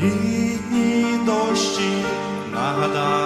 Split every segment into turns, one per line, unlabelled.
літні дощі нагадав.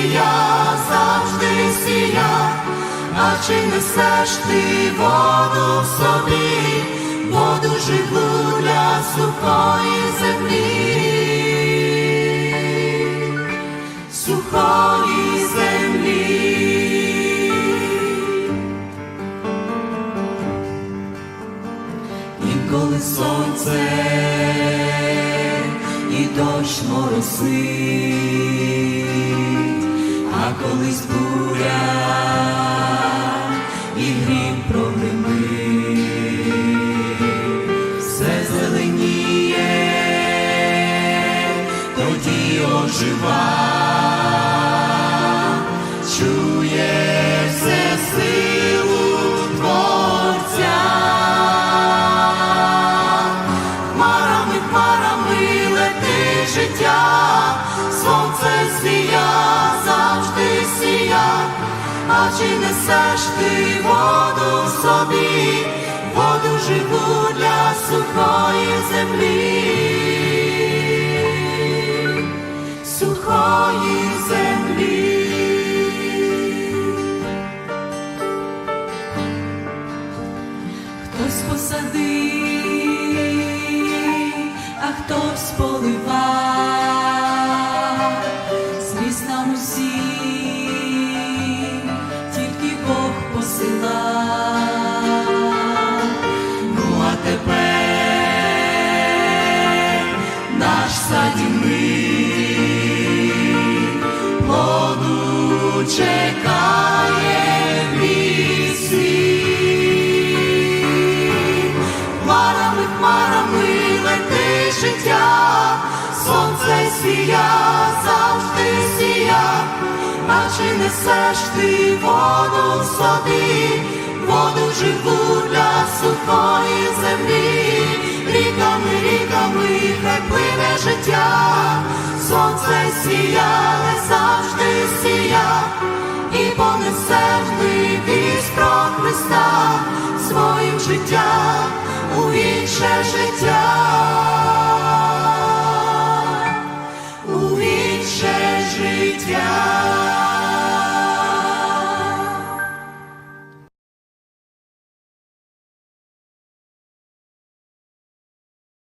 Сія, завжди сія, а чи несеш ти воду в собі, воду живу для сухої землі, сухої землі. Інколи сонце і дощ моросить, а колись буря і грім прогримить, все зеленіє, тоді ожива, чи несеш ти воду в собі, воду живу для сухої землі, сухої землі. Хтось посадив, а хтось полива, садівник плоду чекає чи несеш ти воду в собі, воду живу для сухої землі, ріками, ріками хай життя, сонце сія, не завжди сія, і понесеш ми вість про Христа своїм життям у інше життя.